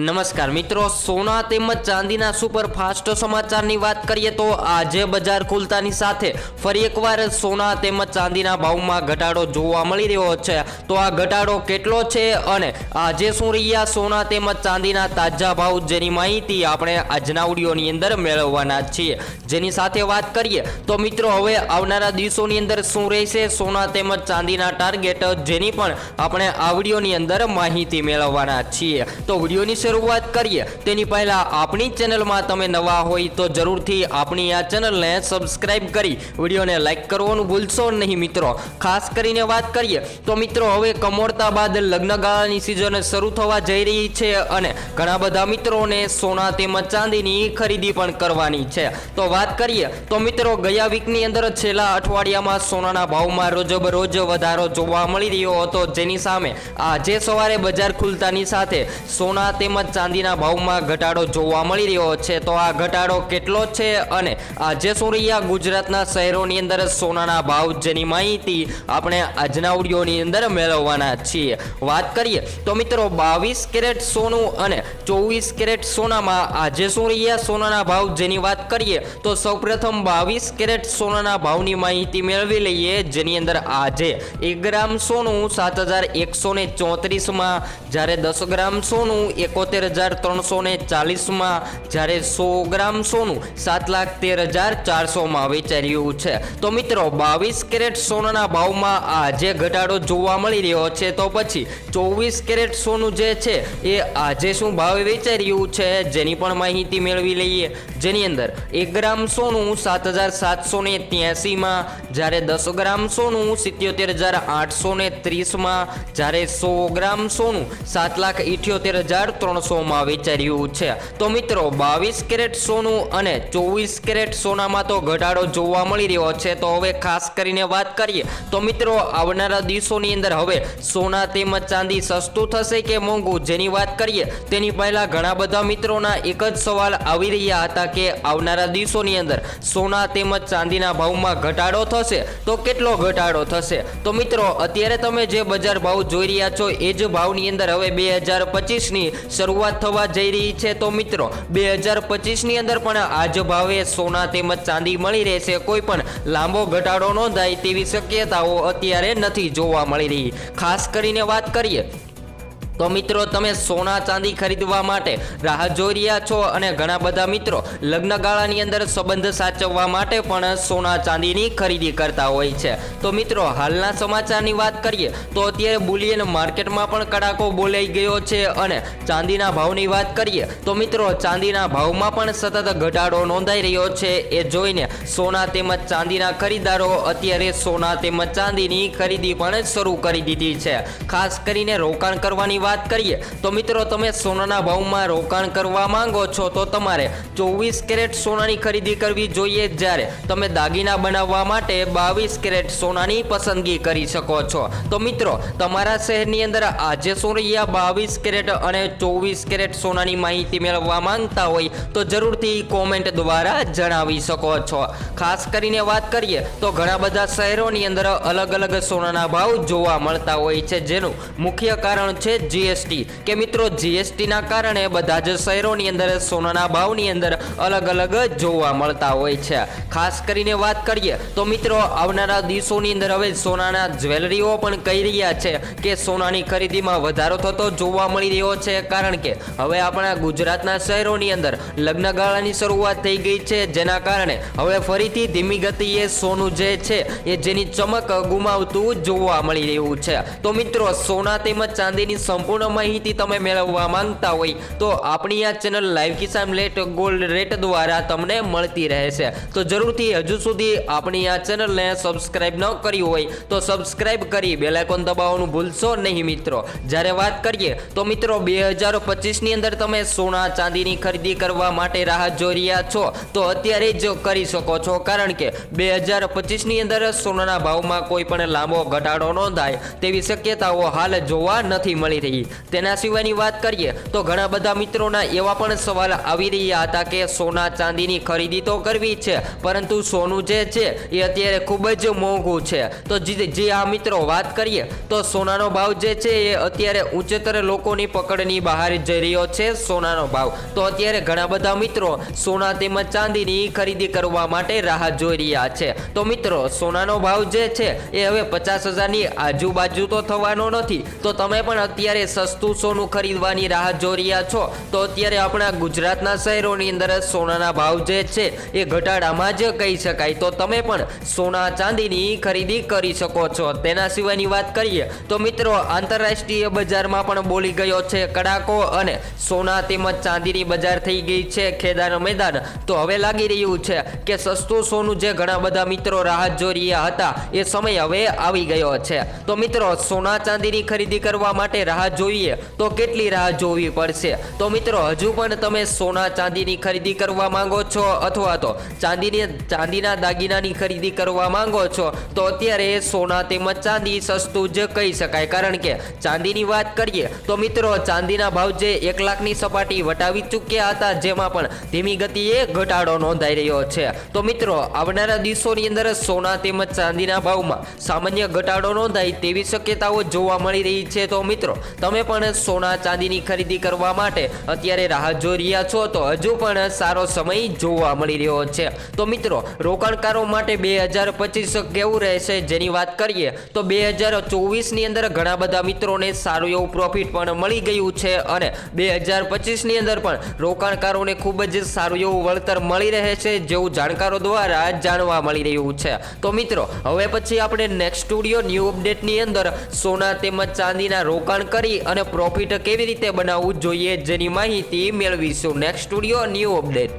નમસ્કાર મિત્રો, સોના તેમજ ચાંદીના સુપર ફાસ્ટ સમાચારની વાત કરીએ તો આજે બજાર ખુલતાની સાથે ફરી એકવાર સોના તેમજ ચાંદીના ભાવમાં ઘટાડો જોવા મળી રહ્યો છે. તો આ ઘટાડો કેટલો છે અને આજે શું રહ્યા સોના તેમજ ચાંદીના તાજા ભાવ જેની માહિતી આપણે આજના ઓડિયોની અંદર મેળવવાના છીએ. જેની સાથે વાત કરીએ તો મિત્રો, હવે આવનારા દિવસોની અંદર શું રહેશે સોના તેમજ ચાંદીના ટાર્ગેટ જેની પણ આપણે આ વિડીયોની અંદર માહિતી મેળવવાના છીએ. તો વિડીયોની શરૂઆત કરીએ. તેની પહેલા આપણી ચેનલમાં તમે નવા હોય તો જરૂરથી આપણી આ ચેનલને સબસ્ક્રાઇબ કરી વિડીયોને લાઇક કરવાનું ભૂલશો નહીં મિત્રો. ખાસ કરીને વાત કરીએ તો મિત્રો, હવે કમોડતા બાદ લગ્નગાળાની સિઝન શરૂ થવા જઈ રહી છે અને ઘણા બધા મિત્રોને સોના તેમજ ચાંદીની ખરીદી પણ કરવાની છે. તો વાત કરીએ તો મિત્રો, ગયા વીકની અંદર છેલ્લા અઠવાડિયામાં સોનાના ભાવમાં રોજબરોજ વધારો જોવા મળી રહ્યો હતો. જેની સામે આજે સવારે બજાર ખુલતાની સાથે સોના તેમજ ચાંદીના ભાવમાં ઘટાડો જોવા મળી રહ્યો છે. તો આ ઘટાડો કેટલો છે અને આજે શું રહ્યા ગુજરાતના શહેરોની અંદર સોનાના ભાવ જેની માહિતી આપણે આજના ઓડિયોની અંદર મેળવવાના છીએ. વાત કરીએ તો મિત્રો બાવીસ કેરેટ સોનું અને ચોવીસ કેરેટ સોનામાં આજે શું રહ્યા સોનાના ભાવ જેની વાત કરીએ તો સૌપ્રથમ બાવીસ કેરેટ સોનાના ભાવની માહિતી મેળવી લઈએ જેની અંદર આજે એક ગ્રામ સોનું સાત હજાર એકસો ને ચોત્રીસમાં જ્યારે દસ ગ્રામ સોનું એકોતેર હજાર ત્રણસો ને ચાલીસમાં જ્યારે સો ગ્રામ સોનું સાત લાખ તેર હજાર ચારસોમાં વેચાઈ રહ્યું છે. તો મિત્રો, બાવીસ કેરેટ સોનાના ભાવમાં આજે ઘટાડો જોવા મળી રહ્યો છે. તો પછી ચોવીસ કેરેટ સોનું જે છે એ આજે શું ભાવે વેચાઈ રહ્યું છે? જેની પણ માહિતી મેળવી લઈએ. જેની અંદર એક ગ્રામ સોનું સાત હજાર સાતસો ને ત્યાસીમાં, જ્યારે દસ ગ્રામ સોનું સિત્યોતેર હજાર આઠસો ને ત્રીસમાં, જ્યારે સો ગ્રામ સોનું સાત લાખ ઇઠ્યોતેર હજાર ત્રણસોમાં વેચાઈ છે. તો મિત્રો, બાવીસ કેરેટ સોનું અને ચોવીસ કેરેટ સોનામાં તો ઘટાડો જોવા મળી રહ્યો છે. તો હવે ખાસ કરીને વાત કરીએ, તો મિત્રો, આવનારા દિવસોની અંદર હવે સોના તેમજ ચાંદી સસ્તું થશે કે મોંઘું? જેની વાત કરીએ, તેની પહેલાં ઘણા બધા મિત્રોના એક જ સવાલ આવી રહ્યા હતા કે આવનારા દિવસોની અંદર સોના તેમજ ચાંદીના ભાવમાં ઘટાડો થશે? તો કેટલો ઘટાડો થશે? તો મિત્રો, અત્યારે તમે જે બજાર ભાવ જોઈ રહ્યા છો, એ જ ભાવની અંદર હવે બે હજાર પચીસની શરૂઆત થવા જઈ રહી છે તો મિત્રો, બે હજાર પચીસની અંદર પણ આ જ ભાવે સોના તેમજ ચાંદી મળી રહેશે. કોઈ પણ લાંબો ઘટાડો નોંધાય તેવી શક્યતાઓ અત્યારે નથી જોવા મળી રહી. ખાસ કરીને વાત કરીએ તો મિત્રો, તમે સોના ચાંદી ખરીદવા માટે રાહ જોઈ રહ્યા છો અને ઘણા બધા મિત્રો લગ્નગાળાની અંદર સંબંધ સાચવવા માટે પણ સોના ચાંદીની ખરીદી કરતા હોય છે. તો મિત્રો, હાલના સમાચારની વાત કરીએ, તો અત્યારે બુલિયન માર્કેટમાં પણ કડાકો બોલાઈ ગયો છે અને ચાંદીના ભાવની વાત કરીએ, તો મિત્રો, ચાંદીના ભાવમાં પણ સતત ઘટાડો નોંધાઈ રહ્યો છે. એ જોઈને સોના તેમજ ચાંદીના ખરીદારો અત્યારે સોના તેમજ ચાંદીની ખરીદી પણ શરૂ કરી દીધી છે. ખાસ કરીને રોકાણ કરવાની વાત કરીએ, તો મિત્રો તમે સોનાના ભાવમાં રોકાણ કરવા માંગો છો, તો તમારે ચોવીસ કેરેટ સોનાની ખરીદી કરવી જોઈએ જ્યારે તમે દાગીના બનાવવા માટે બાવીસ કેરેટ સોનાની પસંદગી કરી શકો છો. તો મિત્રો, તમારા શહેરની અંદર આજે સોરૈયા બાવીસ કેરેટ અને ચોવીસ કેરેટ સોનાની માહિતી મેળવવા માંગતા હોય, તો જરૂરથી કોમેન્ટ દ્વારા જણાવી શકો છો. ખાસ કરીને વાત કરીએ, તો ઘણા બધા શહેરોની અંદર અલગ અલગ સોનાના ભાવ જોવા મળતા હોય છે, જેનું મુખ્ય કારણ છે જીએસટી કે મિત્રો જીએસટીના કારણે બધા જ શહેરોની અંદર સોનાના ભાવની અંદર અલગ અલગ જોવા મળતા હોય છે. ખાસ કરીને વાત કરીએ તો મિત્રો, આવનારા દિવસોની અંદર હવે સોનાના જ્વેલરીઓ પણ કહી રહ્યા છે કે સોનાની ખરીદીમાં વધારો થતો જોવા મળી રહ્યો છે. કારણ કે હવે આપણા ગુજરાતના શહેરોની અંદર લગ્નગાળાની શરૂઆત થઈ ગઈ છે. જેના કારણે હવે ફરીથી ધીમી ગતિએ સોનું જે છે એ જેની ચમક ગુમાવતું જોવા મળી રહ્યું છે. તો મિત્રો, સોના તેમજ ચાંદીની સંપૂર્ણ માહિતી તમે મેળવવા માંગતા હોય તો આપણી આ channel live Kisan latest gold rate દ્વારા તમને મળતી રહેશે. તો જરૂરથી હજુ સુધી આપણી આ ચેનલને સબસ્ક્રાઇબ ન કરી હોય તો સબસ્ક્રાઇબ કરી બેલાઇકોન દબાવવાનું ભૂલશો નહીં મિત્રો. જ્યારે વાત કરીએ તો મિત્રો બે હજાર પચીસની અંદર તમે સોના ચાંદીની ખરીદી કરવા માટે રાહ જોઈ રહ્યા છો, તો અત્યારે જ કરી શકો છો. કારણ કે બે હજાર પચીસની અંદર સોનાના ભાવમાં કોઈ પણ લાંબો ઘટાડો નોંધાય તેવી શક્યતાઓ હાલ જોવા નથી મળી રહી. રહી તેના સિવાયની વાત કરીએ તો ઘણા બધા મિત્રોના એવા પણ સવાલ આવી રહ્યા હતા કે સોના ચાંદીની ખરીદી તો કરવી છે, પરંતુ સોનું જે છે એ અત્યારે ખૂબ જ મોંઘું છે. તો જે આ મિત્રો વાત કરીએ તો સોનાનો ભાવ જે છે એ અત્યારે ઉચ્ચતર લોકોની પકડની બહાર જઈ રહ્યો છે સોનાનો ભાવ. તો અત્યારે ઘણા બધા મિત્રો સોના તેમજ ચાંદીની ખરીદી કરવા માટે રાહ જોઈ રહ્યા છે. તો મિત્રો, સોનાનો ભાવ જે છે એ હવે પચાસ હજારની આજુબાજુ તો થવાનો નથી. તો તમે પણ અત્યારે સસ્તું સોનું ખરીદવાની રાહ જોઈ રહ્યા છો. તો અત્યારે આપણા ગુજરાતના શહેરોની અંદર સોનાના ભાવ જે છે, એ ઘટાડામાં જ કહી શકાય. તો તમે પણ સોના ચાંદીની ખરીદી કરી શકો છો. તેના સિવાયની વાત કરીએ, તો મિત્રો આંતરરાષ્ટ્રીય બજારમાં પણ બોલી ગયો છે કડાકો અને સોના તેમજ ચાંદીની બજાર થઈ ગઈ છે ખેદાન મેદાન. તો હવે લાગી રહ્યું છે કે સસ્તું સોનું જે ઘણા બધા મિત્રો રાહત જોઈ રહ્યા હતા, એ સમય હવે આવી ગયો છે. તો મિત્રો, સોના ચાંદીની ખરીદી કરવા માટે જોઈએ તો કેટલી રાહ જોવી પડશે? તો મિત્રો, હજુ પણ તમે સોના ચાંદીની ખરીદી કરવા માંગો છો અથવા તો ચાંદીની ચાંદીના દાગીનાની ખરીદી કરવા માંગો છો, તો અત્યારે સોના તેમજ ચાંદી સસ્તું જ કહી શકાય. કારણ કે ચાંદીની વાત કરીએ તો મિત્રો, ચાંદીના ભાવ જે એક લાખની સપાટી વટાવી ચૂક્યા હતા, જેમાં પણ ધીમી ગતિએ ઘટાડો નોંધાઈ રહ્યો છે. તો મિત્રો, આવનારા દિવસોની અંદર સોના તેમજ ચાંદીના ભાવમાં સામાન્ય ઘટાડો નોંધાય તેવી શક્યતાઓ જોવા મળી રહી છે. તો મિત્રો તમે પણ સોના ચાંદીની ખરીદી કરવા માટે અત્યારે રાહ જોઈ રહ્યા છો તો હજુ પણ સારો સમય જોવા મળી રહ્યો છે. તો મિત્રો, રોકાણકારો માટે બે હજાર પચીસ કેવું રહેશે જેની વાત કરીએ તો બે હજાર ચોવીસની અંદર ઘણા બધા મિત્રોને સારું એવું પ્રોફિટ પણ મળી ગયું છે અને બે હજાર પચીસની અંદર પણ રોકાણકારોને ખૂબ જ સારું એવું વળતર મળી રહે છે જેવું જાણકારો દ્વારા જાણવા મળી રહ્યું છે. તો મિત્રો, હવે પછી આપણે નેક્સ્ટ સ્ટુડિયો ન્યૂ અપડેટની અંદર સોના તેમજ ચાંદીના રોકાણ કરી અને પ્રોફિટ કેવી રીતે બનાવવું જોઈએ જેની માહિતી મેળવીશું. Next studio new update